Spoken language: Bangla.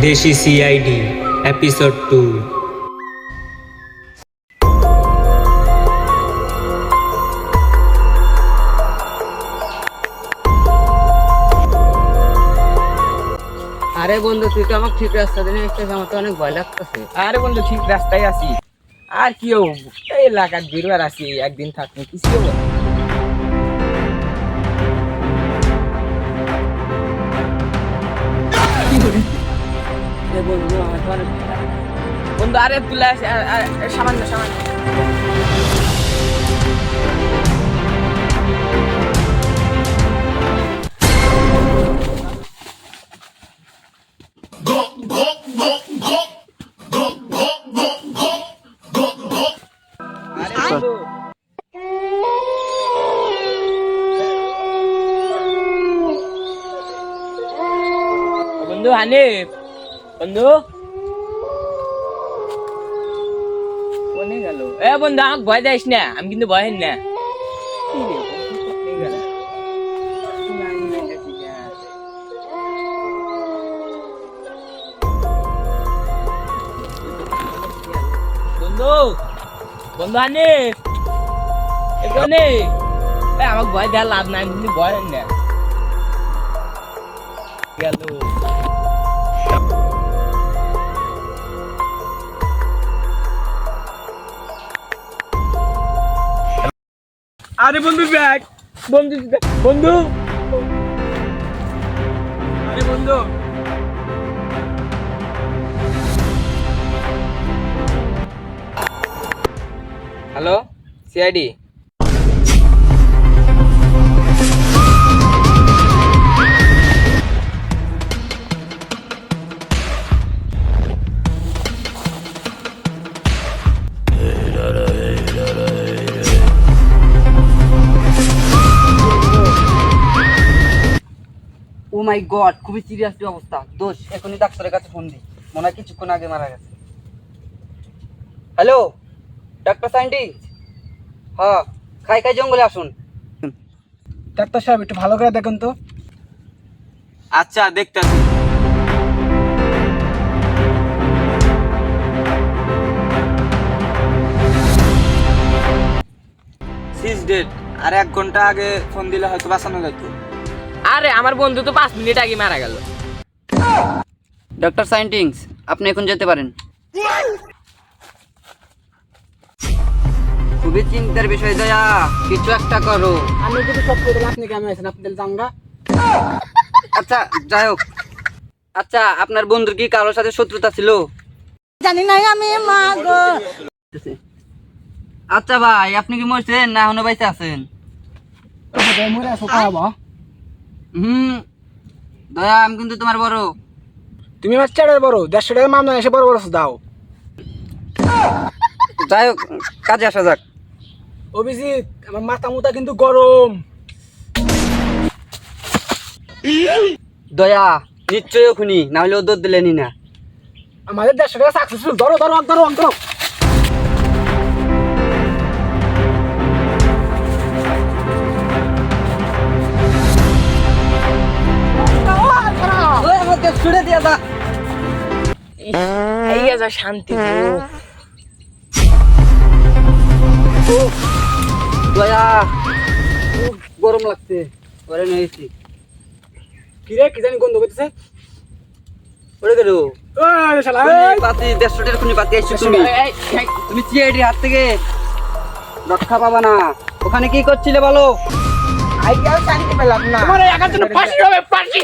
দেশি সিআইডি এপিসোড টু আরে বন্ধু তুই তো আমাকে ঠিক রাস্তা দিনে একটা আমার তো অনেক ভয় লাগতেছে। আরে বন্ধু ঠিক রাস্তায় আছি। আর কি হব? এই এলাকার বেরোয়ার আছি একদিন থাকব কিছু হব বন্ধু আমার তো অনেক বন্ধু আরে তুলে সামান্য সামান্য। বন্ধু হানিফ। বন্ধু? এ বন্ধু, আমাকে ভয় দেয়স না, আমি কিন্তু ভয় না। বন্ধু বন্ধু হানিফ এ কোনে? এ, আমাকে ভয় দেওয়ার লাভ নাই, আমি কিন্তু ভয় না। গেল। আরে বন্ধু ব্যাগ বন্ধু বন্ধু। আরে বন্ধু। Hello CID? মাই গড খুবই সিরিয়াস অবস্থা। দোষ এখনই ডাক্তারের কাছে ফোন দিই। মনে হয় কিছুক্ষণ আগে মারা গেছে। হ্যালো ডাক্তার সাইন্টিস্ট হ্যাঁ খাই খাই জঙ্গলে আসুন। ডাক্তার সাহেব একটু ভালো করে দেখুন তো। আচ্ছা দেখতেছি সিক্স ডেট আর এক ঘণ্টা আগে ফোন দিলে হয়তো বাঁচানো যেত আরে আমার বন্ধু তো পাঁচ মিনিট আগে মারা গেল। ডক্টর সাইন্টিংস আপনি এখন যেতে পারেন। খুবই চিন্তার বিষয় দয়া কিছু একটা করো। আমি যদি সব করে আপনি কেমন আছেন? জাঙ্গা আচ্ছা যাই হোক। আচ্ছা আপনার বন্ধুর কি কারোর সাথে শত্রুতা ছিল? জানি না আমি মা গো। আচ্ছা ভাই আপনি কি মরছেন না এখনও বাইতে আছেন? মরে খাওয়াবো হুম। দয়া আমি কিন্তু তোমার বড়। তুমি আমার চেড়ের বড় দেড়শো টাকা মামলা এসে বড় বড় দাও। যাই হোক কাজে আসা যাক। অভিজিৎ আমার মাথা মুতা কিন্তু গরম। দয়া নিশ্চয়ই খুনি না হলে ও দৌড় দিলেনি না। আমাদের দেড়শো টাকা সাকসেসফুল ধরো ধরো ধরো ধরো। যা শান্তি দয়া। খুব গরম লাগছে। নিয়েছি কিরে কি জানি গন্ধ করতেছে? ওরে গেল ওই শালা এই। পাতি দেড়শো টাকার খুনি পাতি আসছো তুমি। তুমি হাত থেকে রক্ষা পাবা না। ওখানে কি করছিলে বলো? আইডিয়াও জানতে পেলাম না। তোমার একার জন্য ফাঁসি হবে ফাঁসি।